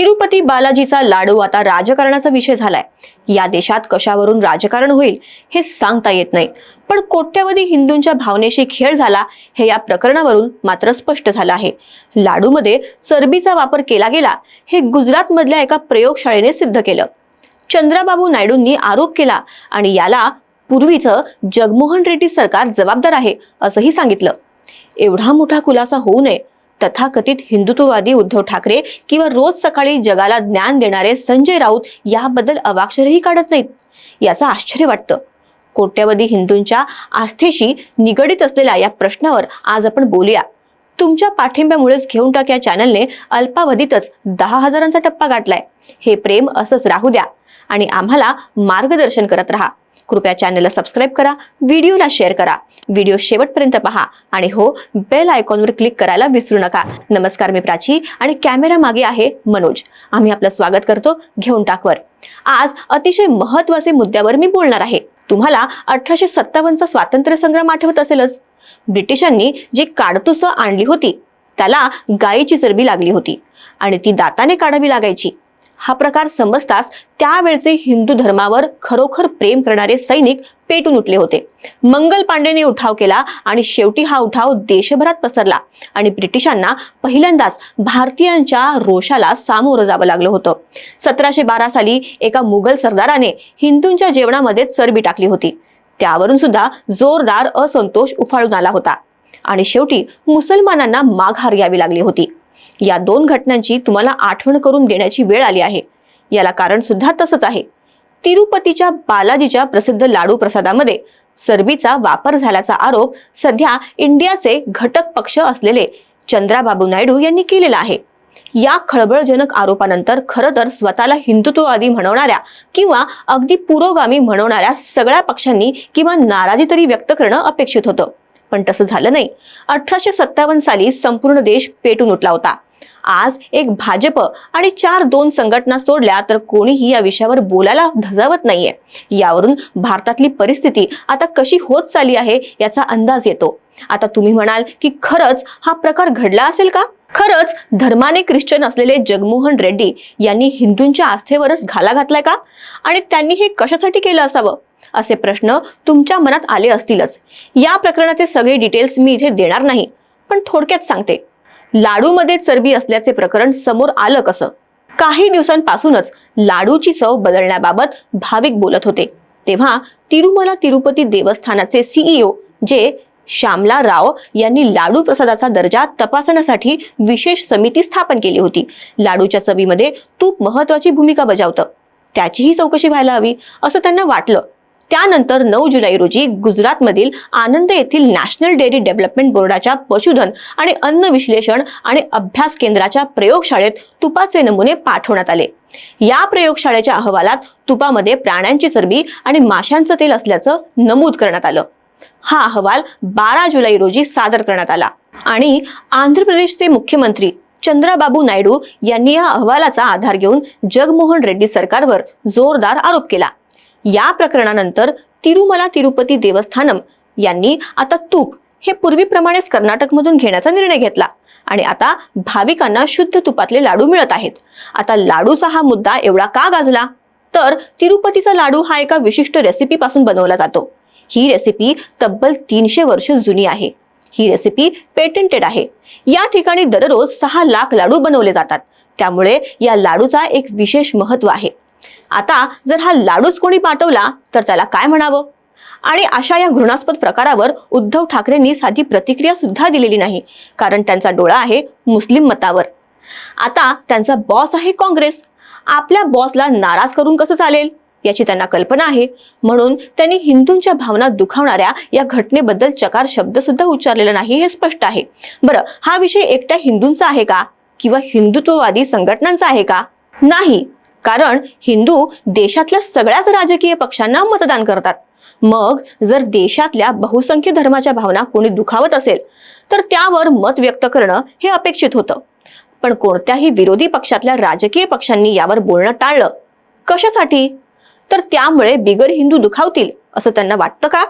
तिरुपती बालाजीचा लाडू आता राजकारणाचा विषय झालाय. या देशात कशावरून राजकारण होईल हे सांगता येत नाही. पण कोट्यवधी हिंदूंच्या भावनेशी खेळ झाला हे या प्रकरणावरून मात्र स्पष्ट झालं आहे. लाडूमध्ये चरबीचा वापर केला गेला हे गुजरातमधल्या एका प्रयोगशाळेने सिद्ध केलं. चंद्राबाबू नायडूंनी आरोप केला आणि याला पूर्वीचं जगमोहन रेड्डी सरकार जबाबदार आहे असंही सांगितलं. एवढा मोठा खुलासा होऊ नये तथाकथित हिंदुत्ववादी उद्धव ठाकरे किंवा रोज सकाळी जगाला ज्ञान देणारे संजय राऊत याबद्दल अवाक्षरही काढत नाहीत. याचं आश्चर्य वाटतं. कोट्यवधी हिंदूंच्या आस्थेशी निगडित असलेल्या या प्रश्नावर आज आपण बोलूया. तुमच्या पाठिंब्यामुळेच घेऊन टाक या चॅनलने अल्पावधीतच दहा हजारांचा टप्पा गाठलाय. हे प्रेम असंच राहू द्या आणि आम्हाला मार्गदर्शन करत राहा. कृपया चॅनलला सबस्क्राईब करा व्हिडिओला शेअर करा. व्हिडिओ शेवटपर्यंत पहा आणि हो बेल आयकॉनवर क्लिक करायला विसरू नका. नमस्कार मी प्राची आणि कॅमेरा मागे आहे मनोज. आम्ही आपलं स्वागत करतो घेऊन टाकवर आज अतिशय महत्त्वाचे मुद्द्यावर मी बोलणार आहे. तुम्हाला अठराशे सत्तावन्नचा स्वातंत्र्य संग्राम आठवत असेलच. ब्रिटिशांनी जी काडतुसं आणली होती त्याला गायीची चरबी लागली होती आणि ती दाताने काढावी लागायची. हा प्रकार समजताच त्यावेळचे हिंदू धर्मावर खरोखर प्रेम करणारे सैनिक पेटून उठले होते. मंगल पांडेने उठाव केला आणि शेवटी हा उठाव देशभरात पसरला आणि ब्रिटिशांना पहिल्यांदाच भारतीयांच्या रोषाला सामोरं जावं लागलं होतं. सतराशे बारा साली एका मुघल सरदाराने हिंदूंच्या जेवणामध्ये चरबी टाकली होती. त्यावरून सुद्धा जोरदार असंतोष उफाळून आला होता. आणि शेवटी मुसलमानांना माघार घ्यावी लागली होती. या दोन घटनांची तुम्हाला आठवण करून देण्याची वेळ आली आहे. याला कारण सुद्धा तसंच आहे. तिरुपतीच्या बालाजीच्या प्रसिद्ध लाडू प्रसादामध्ये चरबीचा वापर झाल्याचा आरोप सध्या इंडियाचे घटक पक्ष असलेले चंद्राबाबू नायडू यांनी केलेला आहे. या खळबळजनक आरोपानंतर खरं तर स्वतःला हिंदुत्ववादी म्हणवणाऱ्या किंवा अगदी पुरोगामी म्हणवणाऱ्या सगळ्या पक्षांनी किंवा नाराजी तरी व्यक्त करणं अपेक्षित होतं. पण तसं झालं नाही. अठराशे सत्तावन्न साली संपूर्ण देश पेटून उठला होता. आज एक भाजप आणि चार दोन संघटना सोडल्या तर कोणीही या विषयावर बोलायला धजावत नाहीये. यावरून भारतातली परिस्थिती आता कशी होत चालली आहे याचा अंदाज येतो. आता तुम्ही म्हणाल की खरंच हा प्रकार घडला असेल का? खरंच धर्माने ख्रिश्चन असलेले जगमोहन रेड्डी यांनी हिंदूंच्या आस्थेवरच घाला घातलाय का? आणि त्यांनी हे कशासाठी केलं असावं? असे प्रश्न तुमच्या मनात आले असतीलच. या प्रकरणाचे सगळे डिटेल्स मी इथे देणार नाही पण थोडक्यात सांगते. लाडूमध्ये चरबी असल्याचे प्रकरण समोर आलं कसं? काही दिवसांपासूनच लाडूची चव बदलण्याबाबत भाविक बोलत होते. तेव्हा तिरुमला तिरुपती देवस्थानाचे सीईओ जे श्यामला राव यांनी लाडू प्रसादाचा दर्जा तपासण्यासाठी विशेष समिती स्थापन केली होती. लाडूच्या चवीमध्ये तूप महत्वाची भूमिका बजावतं. त्याचीही चौकशी व्हायला हवी असं त्यांना वाटलं. त्यानंतर नऊ जुलै रोजी गुजरातमधील आनंद येथील नॅशनल डेअरी डेव्हलपमेंट बोर्डाच्या पशुधन आणि अन्न विश्लेषण आणि अभ्यास केंद्राच्या प्रयोगशाळेत तुपाचे नमुने पाठवण्यात आले. या प्रयोगशाळेच्या अहवालात तुपामध्ये प्राण्यांची चरबी आणि माशांचं तेल असल्याचं नमूद करण्यात आलं. हा अहवाल बारा जुलै रोजी सादर करण्यात आला. आणि आंध्र प्रदेशचे मुख्यमंत्री चंद्राबाबू नायडू यांनी या अहवालाचा आधार घेऊन जगमोहन रेड्डी सरकारवर जोरदार आरोप केला. या प्रकरणानंतर तिरुमला तिरुपती देवस्थानम यांनी आता तूप हे पूर्वीप्रमाणेच कर्नाटकमधून घेण्याचा निर्णय घेतला. आणि आता भाविकांना शुद्ध तुपातले लाडू मिळत आहेत. आता लाडूचा हा मुद्दा एवढा का गाजला? तर तिरुपतीचा लाडू हा एका विशिष्ट रेसिपी पासून बनवला जातो. ही रेसिपी तब्बल तीनशे वर्ष जुनी आहे. ही रेसिपी पेटंटेड आहे. या ठिकाणी दररोज सहा लाख लाडू बनवले जातात. त्यामुळे या लाडूचा एक विशेष महत्त्व आहे. आता जर हा लाडूच कोणी पाठवला तर त्याला काय म्हणावं? आणि अशा या घृणास्पद प्रकारावर उद्धव ठाकरेंनी साधी प्रतिक्रिया सुद्धा दिलेली नाही कारण त्यांचा डोळा आहे मुस्लिम मतावर. आता त्यांचा बॉस आहे काँग्रेस. आपल्या बॉसला नाराज करून कसं चालेल? याची त्यांना कल्पना आहे. म्हणून त्यांनी हिंदूंच्या भावना दुखावणाऱ्या या घटनेबद्दल चकार शब्द सुद्धा उच्चारलेला नाही हे स्पष्ट आहे. बरं हा विषय एकट्या हिंदूंचा आहे का? किंवा हिंदुत्ववादी संघटनांचा आहे का? नाही. कारण हिंदू देशातल्या सगळ्याच राजकीय पक्षांना मतदान करतात. मग जर देशातल्या बहुसंख्य धर्माच्या भावना कोणी दुखावत असेल तर त्यावर मत व्यक्त करणं हे अपेक्षित होतं. पण कोणत्याही विरोधी पक्षातल्या राजकीय पक्षांनी यावर बोलणं टाळलं. कशासाठी? तर त्यामुळे बिगर हिंदू दुखावतील असं त्यांना वाटतं का?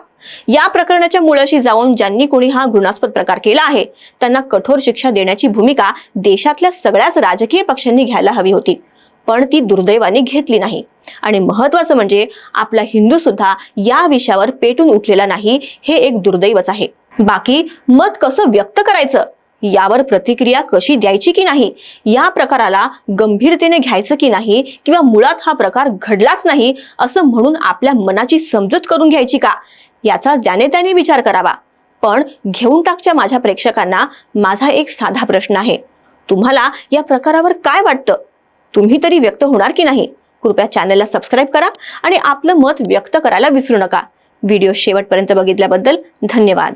या प्रकरणाच्या मुळाशी जाऊन ज्यांनी कोणी हा घृणास्पद प्रकार केला आहे त्यांना कठोर शिक्षा देण्याची भूमिका देशातल्या सगळ्याच राजकीय पक्षांनी घ्यायला हवी होती. पण ती दुर्दैवाने घेतली नाही. आणि महत्वाचं म्हणजे आपला हिंदू सुद्धा या विषयावर पेटून उठलेला नाही हे एक दुर्दैवच आहे. बाकी मत कसं व्यक्त करायचं? यावर प्रतिक्रिया कशी द्यायची की नाही? या प्रकाराला गंभीरतेने घ्यायचं की नाही? किंवा मुळात हा प्रकार घडलाच नाही असं म्हणून आपल्या मनाची समजूत करून घ्यायची का? याचा ज्याने त्याने विचार करावा. पण घेऊन टाकच्या माझ्या प्रेक्षकांना माझा एक साधा प्रश्न आहे. तुम्हाला या प्रकारावर काय वाटतं? तुम्ही तरी व्यक्त होणार की नाही? कृपया चॅनलला सबस्क्राईब करा आणि आपलं मत व्यक्त करायला विसरू नका. व्हिडिओ शेवटपर्यंत बघितल्याबद्दल धन्यवाद.